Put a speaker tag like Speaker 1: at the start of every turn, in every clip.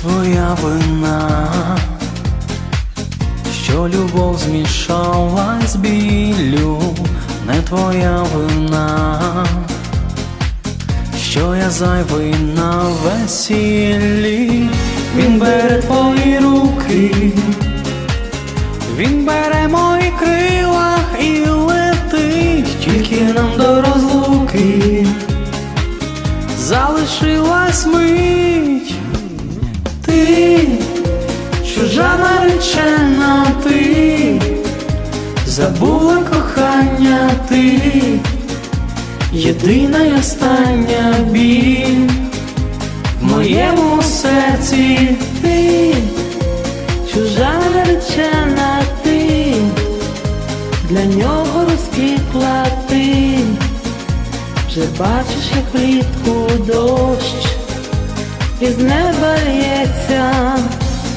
Speaker 1: Твоя вина, що любов змішалась білю, не твоя вина що я зайвий на весіллі, він бере твої руки, він бере мої крила і летить, тільки нам до розлуки. Залишилась мить, ти, чужа наречена ти, забула єдина й остання біль в моєму серці. Ти,
Speaker 2: Чужа наречена ти, для нього розквітла ти, вже бачиш, як влітку дощ, із неба лється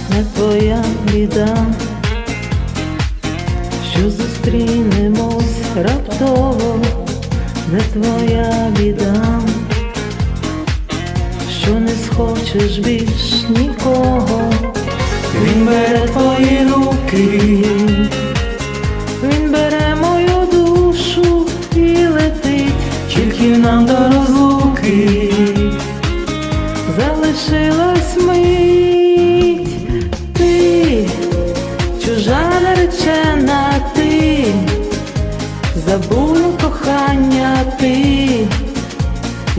Speaker 2: не твоя біда, що зустрінемось раптово, не твоя біда, що не схочеш більш нікого.
Speaker 1: він бере твої руки,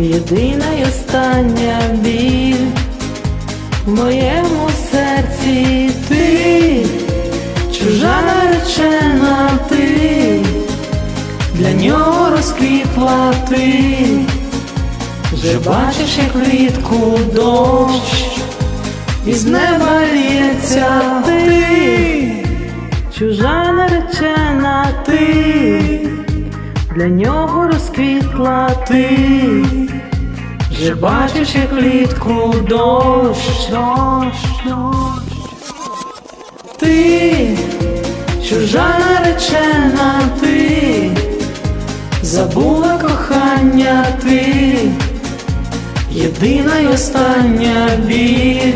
Speaker 2: єдина й остання біль в моєму серці. Ти,
Speaker 1: Чужа наречена ти, для нього розквітла ти, вже бачиш, як влітку дощ, із неба лється. Ти,
Speaker 2: чужа наречена
Speaker 1: ти,
Speaker 2: для нього розквітла
Speaker 1: ти, вже бачиш, як влітку дощ, дощ, дощ. Ти, чужа наречена ти, забула кохання ти, єдина й остання біль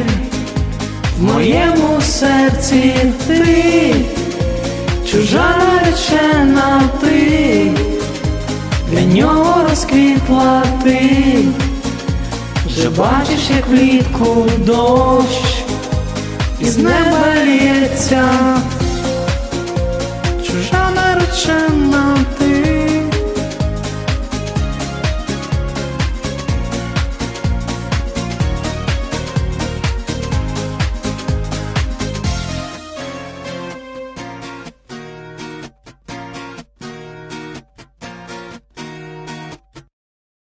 Speaker 1: в моєму серці ти, чужа наречена нього розквітла ти, вже бачиш, як влітку дощ із неба лється